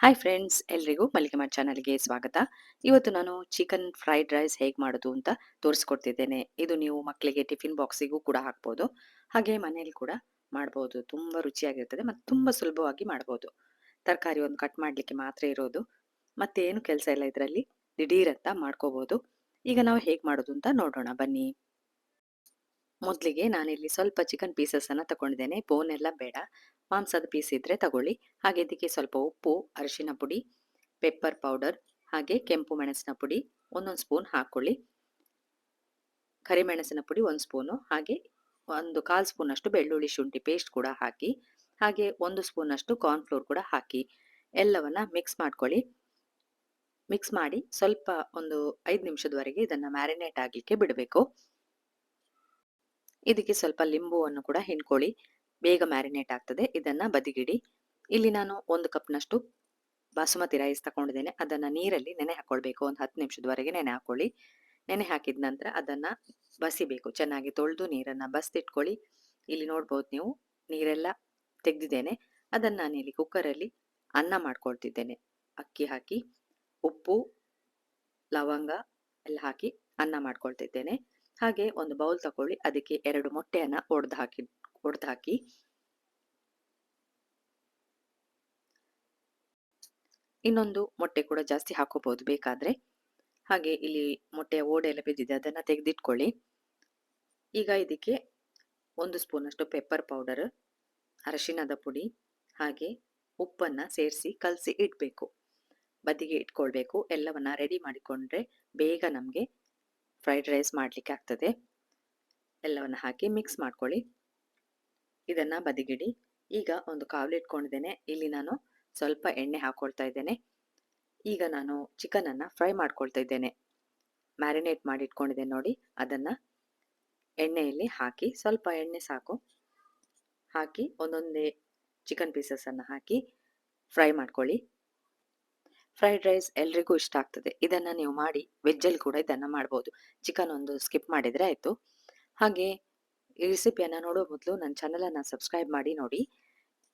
Hi friends ಎಲ್ರಿಗೂ ಮಲ್ಲಿಗೆ ಮಾಡ್ ಚಾನಲ್ಗೆ ಸ್ವಾಗತ. ಇವತ್ತು ನಾನು ಚಿಕನ್ ಫ್ರೈಡ್ ರೈಸ್ ಹೇಗೆ ಮಾಡೋದು ಅಂತ ತೋರಿಸ್ಕೊಡ್ತಿದ್ದೇನೆ. ಇದು ನೀವು ಮಕ್ಕಳಿಗೆ ಟಿಫಿನ್ ಬಾಕ್ಸಿಗೂ ಕೂಡ ಹಾಕ್ಬೋದು. ಹಾಗೆ ಮನೇಲಿ ಕೂಡ ಮಾಡ್ಬೋದು. ತುಂಬ ರುಚಿಯಾಗಿರ್ತದೆ ಮತ್ತು ತುಂಬ ಸುಲಭವಾಗಿ ಮಾಡ್ಬೋದು. ತರಕಾರಿ ಒಂದು ಕಟ್ ಮಾಡಲಿಕ್ಕೆ ಮಾತ್ರ ಇರೋದು. ಮತ್ತೇನು ಕೆಲಸ ಇಲ್ಲ ಇದರಲ್ಲಿ. ದಿಢೀರಂತ ಮಾಡ್ಕೋಬೋದು. ಈಗ ನಾವು ಹೇಗೆ ಮಾಡೋದು ಅಂತ ನೋಡೋಣ. ಬನ್ನಿ. ಮೊದಲಿಗೆ ನಾನಿಲ್ಲಿ ಸ್ವಲ್ಪ ಚಿಕನ್ ಪೀಸಸನ್ನು ತಗೊಂಡಿದ್ದೇನೆ. ಬೋನ್ ಎಲ್ಲ ಬೇಡ. ಮಾಂಸದ ಪೀಸ್ ಇದ್ದರೆ ತಗೊಳ್ಳಿ. ಹಾಗೆ ಇದಕ್ಕೆ ಸ್ವಲ್ಪ ಉಪ್ಪು, ಅರಿಶಿನ ಪುಡಿ ಪೆಪ್ಪರ್ ಪೌಡರ್ ಹಾಗೆ ಕೆಂಪು ಮೆಣಸಿನ ಪುಡಿ ಒಂದೊಂದು ಸ್ಪೂನ್ ಹಾಕ್ಕೊಳ್ಳಿ ಕರಿಮೆಣಸಿನ ಪುಡಿ ಒಂದು ಸ್ಪೂನು ಹಾಗೆ ಒಂದು ಕಾಲು ಸ್ಪೂನಷ್ಟು ಬೆಳ್ಳುಳ್ಳಿ ಶುಂಠಿ ಪೇಸ್ಟ್ ಕೂಡ ಹಾಕಿ, ಹಾಗೆ ಒಂದು ಸ್ಪೂನಷ್ಟು ಕಾರ್ನ್ಫ್ಲೋರ್ ಕೂಡ ಹಾಕಿ, ಎಲ್ಲವನ್ನು ಮಿಕ್ಸ್ ಮಾಡ್ಕೊಳ್ಳಿ. ಮಿಕ್ಸ್ ಮಾಡಿ ಸ್ವಲ್ಪ ಒಂದು ಐದು ನಿಮಿಷದವರೆಗೆ ಇದನ್ನು ಮ್ಯಾರಿನೇಟ್ ಆಗಲಿಕ್ಕೆ ಬಿಡಬೇಕು. ಇದಕ್ಕೆ ಸ್ವಲ್ಪ ಲಿಂಬುವನ್ನು ಕೂಡ ಹಿಂಡ್ಕೊಳ್ಳಿ. ಬೇಗ ಮ್ಯಾರಿನೇಟ್ ಆಗ್ತದೆ. ಇದನ್ನ ಬದಿಗಿಡಿ. ಇಲ್ಲಿ ನಾನು ಒಂದು ಕಪ್ನಷ್ಟು ಬಾಸುಮತಿ ರೈಸ್ ತಗೊಂಡಿದ್ದೇನೆ ಅದನ್ನ ನೀರಲ್ಲಿ ನೆನೆ ಹಾಕೊಳ್ಬೇಕು. ಒಂದು ಹತ್ತು ನಿಮಿಷದವರೆಗೆ ನೆನೆ ಹಾಕೊಳ್ಳಿ. ನೆನೆ ಹಾಕಿದ ನಂತರ ಅದನ್ನ ಬಸಿಬೇಕು. ಚೆನ್ನಾಗಿ ತೊಳೆದು ನೀರನ್ನ ಬಸ್ತಿಟ್ಕೊಳ್ಳಿ. ಇಲ್ಲಿ ನೋಡ್ಬೋದು ನೀವು ನೀರೆಲ್ಲ ತೆಗೆದಿದ್ದೇನೆ. ಅದನ್ನ ನಾನು ಇಲ್ಲಿ ಕುಕ್ಕರಲ್ಲಿ ಅನ್ನ ಮಾಡ್ಕೊಳ್ತಿದ್ದೇನೆ. ಅಕ್ಕಿ ಹಾಕಿ, ಉಪ್ಪು, ಲವಂಗ ಎಲ್ಲ ಹಾಕಿ ಅನ್ನ ಮಾಡ್ಕೊಳ್ತಿದ್ದೇನೆ. ಹಾಗೆ ಒಂದು ಬೌಲ್ ತಗೊಳ್ಳಿ ಅದಕ್ಕೆ ಎರಡು ಮೊಟ್ಟೆಯನ್ನ ಒಡೆದು ಹಾಕಿ ಒಡೆದು ಹಾಕಿ. ಇನ್ನೊಂದು ಮೊಟ್ಟೆ ಕೂಡ ಜಾಸ್ತಿ ಹಾಕೋಬಹುದು ಬೇಕಾದ್ರೆ. ಹಾಗೆ ಇಲ್ಲಿ ಮೊಟ್ಟೆಯ ಓಡೆ ಎಲ್ಲ ಬಿದ್ದಿದೆ, ಅದನ್ನ ತೆಗೆದಿಟ್ಕೊಳ್ಳಿ. ಈಗ ಇದಕ್ಕೆ ಒಂದು ಸ್ಪೂನ್ ಅಷ್ಟು ಪೆಪ್ಪರ್ ಪೌಡರ್ ಅರಶಿನದ ಪುಡಿ, ಹಾಗೆ ಉಪ್ಪನ್ನ ಸೇರಿಸಿ ಕಲಸಿ ಇಡಬೇಕು. ಬದಿಗೆ ಇಟ್ಕೊಳ್ಬೇಕು, ಎಲ್ಲವನ್ನ ರೆಡಿ ಮಾಡಿಕೊಂಡ್ರೆ ಬೇಗ ನಮಗೆ ಫ್ರೈಡ್ ರೈಸ್ ಮಾಡಲಿಕ್ಕೆ ಆಗ್ತದೆ. ಎಲ್ಲವನ್ನ ಹಾಕಿ ಮಿಕ್ಸ್ ಮಾಡ್ಕೊಳ್ಳಿ. ಇದನ್ನು ಬದಿಗಿಡಿ. ಈಗ ಒಂದು ಕಾವಲಿ ಇಟ್ಕೊಂಡಿದ್ದೇನೆ. ಇಲ್ಲಿ ನಾನು ಸ್ವಲ್ಪ ಎಣ್ಣೆ ಹಾಕ್ಕೊಳ್ತಾ ಇದ್ದೇನೆ. ಈಗ ನಾನು ಚಿಕನನ್ನು ಫ್ರೈ ಮಾಡ್ಕೊಳ್ತಾ ಇದ್ದೇನೆ. ಮ್ಯಾರಿನೇಟ್ ಮಾಡಿ ಇಟ್ಕೊಂಡಿದ್ದೇನೆ ನೋಡಿ. ಅದನ್ನು ಎಣ್ಣೆಯಲ್ಲಿ ಹಾಕಿ ಸ್ವಲ್ಪ ಎಣ್ಣೆ ಸಾಕು. ಹಾಕಿ ಒಂದೊಂದೇ ಚಿಕನ್ ಪೀಸಸ್ ಅನ್ನ ಹಾಕಿ ಫ್ರೈ ಮಾಡ್ಕೊಳ್ಳಿ. ಫ್ರೈಡ್ ರೈಸ್ ಎಲ್ರಿಗೂ ಇಷ್ಟ ಆಗ್ತದೆ. ಇದನ್ನ ನೀವು ಮಾಡಿ ವೆಜ್ಜಲ್ಲಿ ಕೂಡ ಇದನ್ನ ಮಾಡ್ಬೋದು. ಚಿಕನ್ ಒಂದು ಸ್ಕಿಪ್ ಮಾಡಿದ್ರೆ ಆಯ್ತು. ಹಾಗೆ ಈ ರೆಸಿಪಿಯನ್ನು ನೋಡೋ ಮೊದಲು ನನ್ನ ಚಾನಲನ್ನು ಸಬ್ಸ್ಕ್ರೈಬ್ ಮಾಡಿ ನೋಡಿ.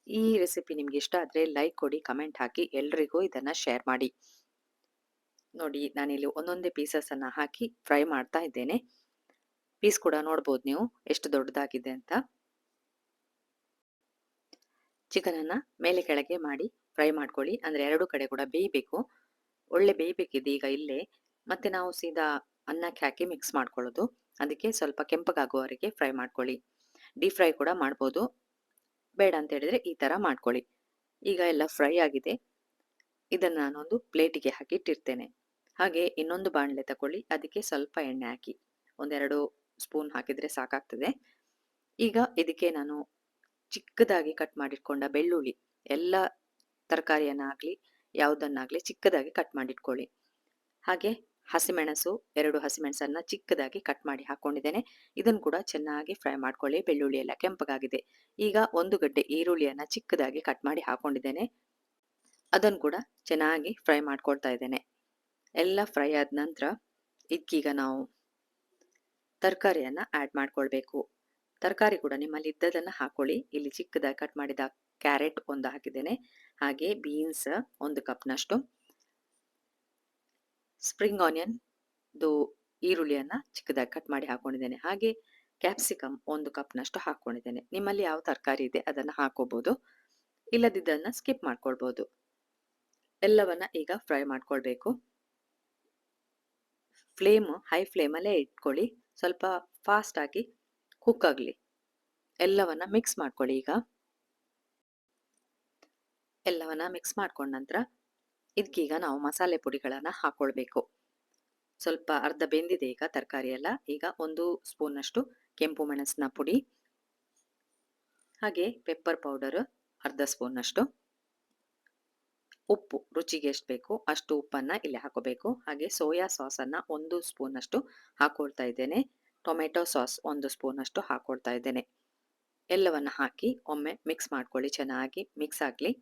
ಈ ರೆಸಿಪಿ ನಿಮ್ಗೆ ಇಷ್ಟ ಆದರೆ ಲೈಕ್ ಕೊಡಿ ಕಮೆಂಟ್ ಹಾಕಿ, ಎಲ್ರಿಗೂ ಇದನ್ನು ಶೇರ್ ಮಾಡಿ. ನೋಡಿ, ನಾನಿಲ್ಲಿ ಒಂದೊಂದೇ ಪೀಸಸನ್ನು ಹಾಕಿ ಫ್ರೈ ಮಾಡ್ತಾ ಇದ್ದೇನೆ. ಪೀಸ್ ಕೂಡ ನೋಡ್ಬೋದು ನೀವು, ಎಷ್ಟು ದೊಡ್ಡದಾಗಿದೆ ಅಂತ. ಚಿಕನನ್ನು ಮೇಲೆ ಕೆಳಗೆ ಮಾಡಿ. ಫ್ರೈ ಮಾಡ್ಕೊಳ್ಳಿ. ಅಂದರೆ ಎರಡು ಕಡೆ ಕೂಡ ಬೇಯಬೇಕು. ಒಳ್ಳೆ ಬೇಯಬೇಕಿದೆ ಈಗ ಇಲ್ಲೇ. ಮತ್ತೆ ನಾವು ಸೀದಾ ಅನ್ನಕ್ಕೆ ಹಾಕಿ ಮಿಕ್ಸ್ ಮಾಡ್ಕೊಳ್ಳೋದು. ಅದಕ್ಕೆ ಸ್ವಲ್ಪ ಕೆಂಪಗಾಗುವವರೆಗೆ ಫ್ರೈ ಮಾಡ್ಕೊಳ್ಳಿ. ಡೀಪ್ ಫ್ರೈ ಕೂಡ ಮಾಡ್ಬೋದು. ಬೇಡ ಅಂತ ಹೇಳಿದ್ರೆ ಈ ಥರ ಮಾಡ್ಕೊಳ್ಳಿ. ಈಗ ಎಲ್ಲ ಫ್ರೈ ಆಗಿದೆ. ಇದನ್ನು ನಾನೊಂದು ಪ್ಲೇಟಿಗೆ ಹಾಕಿ ಇಟ್ಟಿರ್ತೇನೆ. ಹಾಗೆ ಇನ್ನೊಂದು ಬಾಣಲೆ ತಗೊಳ್ಳಿ ಅದಕ್ಕೆ ಸ್ವಲ್ಪ ಎಣ್ಣೆ ಹಾಕಿ. ಒಂದೆರಡು ಸ್ಪೂನ್ ಹಾಕಿದರೆ ಸಾಕಾಗ್ತದೆ. ಈಗ ಇದಕ್ಕೆ ನಾನು ಚಿಕ್ಕದಾಗಿ ಕಟ್ ಮಾಡಿಟ್ಕೊಂಡ ಬೆಳ್ಳುಳ್ಳಿ. ಎಲ್ಲ ತರಕಾರಿಯನ್ನಾಗಲಿ, ಯಾವುದನ್ನಾಗಲಿ ಚಿಕ್ಕದಾಗಿ ಕಟ್ ಮಾಡಿಟ್ಕೊಳ್ಳಿ. ಹಾಗೆ ಹಸಿಮೆಣಸು, ಎರಡು ಹಸಿಮೆಣಸನ್ನ ಚಿಕ್ಕದಾಗಿ ಕಟ್ ಮಾಡಿ ಹಾಕೊಂಡಿದ್ದೇನೆ. ಇದನ್ನು ಕೂಡ ಚೆನ್ನಾಗಿ ಫ್ರೈ ಮಾಡ್ಕೊಳ್ಳಿ. ಬೆಳ್ಳುಳ್ಳಿ ಎಲ್ಲ ಕೆಂಪಗಾಗಿದೆ ಈಗ ಒಂದು ಗಡ್ಡೆ ಈರುಳ್ಳಿಯನ್ನ ಚಿಕ್ಕದಾಗಿ ಕಟ್ ಮಾಡಿ ಹಾಕೊಂಡಿದ್ದೇನೆ. ಅದನ್ನು ಕೂಡ ಚೆನ್ನಾಗಿ ಫ್ರೈ ಮಾಡ್ಕೊಳ್ತಾ ಇದ್ದೇನೆ. ಎಲ್ಲ ಫ್ರೈ ಆದ ನಂತರ, ಇದಕ್ಕೀಗ ನಾವು ತರಕಾರಿಯನ್ನು ಆ್ಯಡ್ ಮಾಡ್ಕೊಳ್ಬೇಕು. ತರಕಾರಿ ಕೂಡ ನಿಮ್ಮಲ್ಲಿ ಇದ್ದದನ್ನು ಹಾಕೊಳ್ಳಿ. ಇಲ್ಲಿ ಚಿಕ್ಕದಾಗಿ ಕಟ್ ಮಾಡಿದ ಕ್ಯಾರೆಟ್ ಒಂದು ಹಾಕಿದ್ದೇನೆ. ಹಾಗೆ ಬೀನ್ಸ್ ಒಂದು ಕಪ್ನಷ್ಟು. ಸ್ಪ್ರಿಂಗ್ ಆನಿಯನ್ ದು ಈರುಳ್ಳಿಯನ್ನು ಚಿಕ್ಕದಾಗಿ ಕಟ್ ಮಾಡಿ ಹಾಕೊಂಡಿದ್ದೇನೆ. ಹಾಗೆ ಕ್ಯಾಪ್ಸಿಕಮ್ ಒಂದು ಕಪ್ನಷ್ಟು ಹಾಕೊಂಡಿದ್ದೇನೆ. ನಿಮ್ಮಲ್ಲಿ ಯಾವ ತರಕಾರಿ ಇದೆ ಅದನ್ನು ಹಾಕೋಬಹುದು ಇಲ್ಲದಿದ್ದನ್ನು ಸ್ಕಿಪ್ ಮಾಡ್ಕೊಳ್ಬೋದು. ಎಲ್ಲವನ್ನ ಈಗ ಫ್ರೈ ಮಾಡ್ಕೊಳ್ಬೇಕು. ಫ್ಲೇಮ್ ಹೈ ಫ್ಲೇಮಲ್ಲೇ ಇಟ್ಕೊಳ್ಳಿ. ಸ್ವಲ್ಪ ಫಾಸ್ಟ್ ಆಗಿ ಕುಕ್ ಆಗಲಿ ಎಲ್ಲವನ್ನ ಮಿಕ್ಸ್ ಮಾಡ್ಕೊಳ್ಳಿ ಈಗ. ಎಲ್ಲವನ್ನ ಮಿಕ್ಸ್ ಮಾಡ್ಕೊಂಡ ನಂತರ ಇದಕ್ಕೀಗ ನಾವು ಮಸಾಲೆ ಪುಡಿಗಳನ್ನು ಹಾಕೊಳ್ಬೇಕು. ಸ್ವಲ್ಪ ಅರ್ಧ ಬೆಂದಿದೆ ಈಗ ತರಕಾರಿ ಎಲ್ಲ. ಈಗ ಒಂದು ಸ್ಪೂನ್ನಷ್ಟು ಕೆಂಪು ಮೆಣಸಿನ ಪುಡಿ. ಹಾಗೆ ಪೆಪ್ಪರ್ ಪೌಡರ್ ಅರ್ಧ ಸ್ಪೂನ್ನಷ್ಟು ಉಪ್ಪು ರುಚಿಗೆ ಎಷ್ಟು ಬೇಕು ಅಷ್ಟು ಉಪ್ಪನ್ನು ಇಲ್ಲಿ ಹಾಕೋಬೇಕು. ಹಾಗೆ ಸೋಯಾ ಸಾಸನ್ನು ಒಂದು ಸ್ಪೂನಷ್ಟು ಹಾಕೊಳ್ತಾ ಇದ್ದೇನೆ. ಟೊಮೆಟೊ ಸಾಸ್ ಒಂದು ಸ್ಪೂನಷ್ಟು ಹಾಕೊಳ್ತಾ ಇದ್ದೇನೆ. ಎಲ್ಲವನ್ನು ಹಾಕಿ ಒಮ್ಮೆ ಮಿಕ್ಸ್ ಮಾಡ್ಕೊಳ್ಳಿ, ಚೆನ್ನಾಗಿ ಮಿಕ್ಸ್ ಆಗಲಿ.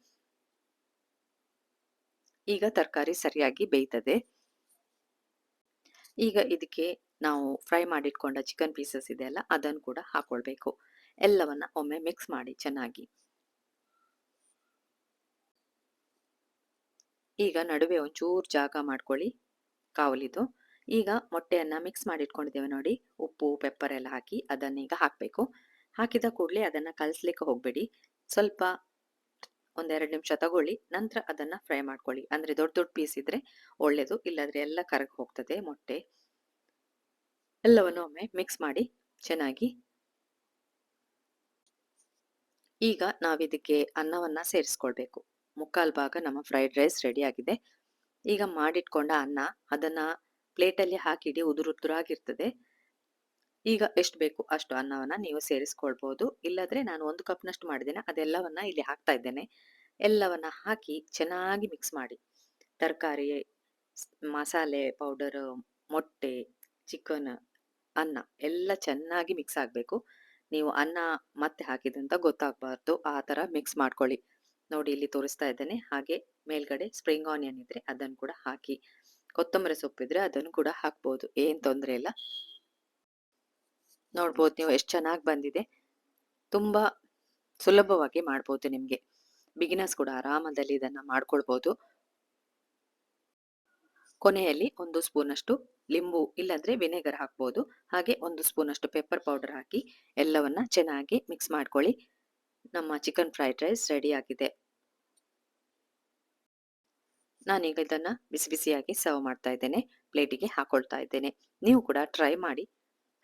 ಈಗ ತರಕಾರಿ ಸರಿಯಾಗಿ ಬೇಯ್ತದೆ. ಈಗ ಇದಕ್ಕೆ ನಾವು ಫ್ರೈ ಮಾಡಿಟ್ಕೊಂಡ ಚಿಕನ್ ಪೀಸಸ್ ಇದೆಯಲ್ಲ ಅದನ್ನು ಕೂಡ ಹಾಕೊಳ್ಬೇಕು. ಎಲ್ಲವನ್ನು ಒಮ್ಮೆ ಮಿಕ್ಸ್ ಮಾಡಿ ಚೆನ್ನಾಗಿ. ಈಗ ನಡುವೆ ಒಂಚೂರು ಜಾಗ ಮಾಡ್ಕೊಳ್ಳಿ, ಕಾವಲಿದು. ಈಗ ಮೊಟ್ಟೆಯನ್ನು ಮಿಕ್ಸ್ ಮಾಡಿಟ್ಕೊಂಡಿದ್ದೇವೆ ನೋಡಿ. ಉಪ್ಪು ಪೆಪ್ಪರ್ ಎಲ್ಲ ಹಾಕಿ ಅದನ್ನೀಗ ಹಾಕಬೇಕು. ಹಾಕಿದ ಕೂಡಲೇ ಅದನ್ನು ಕಲಿಸ್ಲಿಕ್ಕೆ ಹೋಗಬೇಡಿ. ಸ್ವಲ್ಪ ಒಂದೆರಡು ನಿಮಿಷ ತಗೊಳ್ಳಿ. ನಂತರ ಅದನ್ನು ಫ್ರೈ ಮಾಡ್ಕೊಳ್ಳಿ. ಅಂದರೆ ದೊಡ್ಡ ದೊಡ್ಡ ಪೀಸ್ ಇದ್ರೆ ಒಳ್ಳೆಯದು ಇಲ್ಲಾದರೆ ಎಲ್ಲ ಕರಗಿ ಹೋಗ್ತದೆ ಮೊಟ್ಟೆ. ಎಲ್ಲವನ್ನು ಒಮ್ಮೆ ಮಿಕ್ಸ್ ಮಾಡಿ ಚೆನ್ನಾಗಿ. ಈಗ ನಾವಿದಕ್ಕೆ ಅನ್ನವನ್ನ ಸೇರಿಸ್ಕೊಳ್ಬೇಕು. ಮುಕ್ಕಾಲು ಭಾಗ ನಮ್ಮ ಫ್ರೈಡ್ ರೈಸ್ ರೆಡಿ ಆಗಿದೆ. ಈಗ ಮಾಡಿಟ್ಕೊಂಡ ಅನ್ನ, ಅದನ್ನ ಪ್ಲೇಟಲ್ಲಿ ಹಾಕಿಡಿ ಉದುರುದುರಾಗಿರ್ತದೆ ಈಗ ಎಷ್ಟು ಬೇಕು ಅಷ್ಟು ಅನ್ನವನ್ನು ನೀವು ಸೇರಿಸ್ಕೊಳ್ಬೋದು. ಇಲ್ಲಾದರೆ ನಾನು ಒಂದು ಕಪ್ನಷ್ಟು ಮಾಡಿದ್ದೇನೆ, ಅದೆಲ್ಲವನ್ನ ಇಲ್ಲಿ ಹಾಕ್ತಾ ಇದ್ದೇನೆ. ಎಲ್ಲವನ್ನ ಹಾಕಿ ಚೆನ್ನಾಗಿ ಮಿಕ್ಸ್ ಮಾಡಿ. ತರಕಾರಿ ಮಸಾಲೆ ಪೌಡರ್ ಮೊಟ್ಟೆ ಚಿಕನ್ ಅನ್ನ ಎಲ್ಲ ಚೆನ್ನಾಗಿ ಮಿಕ್ಸ್ ಆಗಬೇಕು. ನೀವು ಅನ್ನ ಮತ್ತೆ ಹಾಕಿದಂತ ಗೊತ್ತಾಗಬಾರ್ದು. ಆ ಥರ ಮಿಕ್ಸ್ ಮಾಡ್ಕೊಳ್ಳಿ. ನೋಡಿ, ಇಲ್ಲಿ ತೋರಿಸ್ತಾ ಇದ್ದೇನೆ. ಹಾಗೆ ಮೇಲ್ಗಡೆ ಸ್ಪ್ರಿಂಗ್ ಆನಿಯನ್ ಇದ್ರೆ ಅದನ್ನು ಕೂಡ ಹಾಕಿ. ಕೊತ್ತಂಬರಿ ಸೊಪ್ಪಿದ್ರೆ ಅದನ್ನು ಕೂಡ ಹಾಕ್ಬೋದು, ಏನ್ ತೊಂದರೆ ಇಲ್ಲ. ನೋಡ್ಬೋದು ನೀವು ಎಷ್ಟು ಚೆನ್ನಾಗಿ ಬಂದಿದೆ. ತುಂಬಾ ಸುಲಭವಾಗಿ ಮಾಡ್ಬೋದು ನಿಮ್ಗೆ. ಬಿಗಿನರ್ಸ್ ಕೂಡ ಆರಾಮದಲ್ಲಿ ಇದನ್ನ ಮಾಡ್ಕೊಳ್ಬೋದು. ಕೊನೆಯಲ್ಲಿ ಒಂದು ಸ್ಪೂನ್ ಅಷ್ಟು ಲಿಂಬು ಇಲ್ಲಾಂದ್ರೆ ವಿನೆಗರ್ ಹಾಕ್ಬೋದು. ಹಾಗೆ ಒಂದು ಸ್ಪೂನ್ ಅಷ್ಟು ಪೆಪ್ಪರ್ ಪೌಡರ್ ಹಾಕಿ ಎಲ್ಲವನ್ನ ಚೆನ್ನಾಗಿ ಮಿಕ್ಸ್ ಮಾಡ್ಕೊಳ್ಳಿ. ನಮ್ಮ ಚಿಕನ್ ಫ್ರೈಡ್ ರೈಸ್ ರೆಡಿ ಆಗಿದೆ. ನಾನೀಗ ಇದನ್ನ ಬಿಸಿ ಬಿಸಿಯಾಗಿ ಸರ್ವ್ ಮಾಡ್ತಾ ಇದ್ದೇನೆ. ಪ್ಲೇಟಿಗೆ ಹಾಕೊಳ್ತಾ ಇದ್ದೇನೆ. ನೀವು ಕೂಡ ಟ್ರೈ ಮಾಡಿ.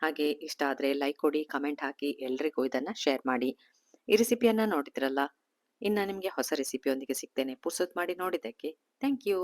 ಹಾಗೆ ಇಷ್ಟ ಆದ್ರೆ ಲೈಕ್ ಕೊಡಿ ಕಮೆಂಟ್ ಹಾಕಿ, ಎಲ್ರಿಗೂ ಇದನ್ನ ಶೇರ್ ಮಾಡಿ. ಈ ರೆಸಿಪಿಯನ್ನ ನೋಡಿದ್ರಲ್ಲ, ಇನ್ನು ನಿಮಗೆ ಹೊಸ ರೆಸಿಪಿಯೊಂದಿಗೆ ಸಿಗ್ತೇನೆ. ಪುರ್ಸೊತ್ ಮಾಡಿ ನೋಡಿದ್ದಕ್ಕೆ. Thank you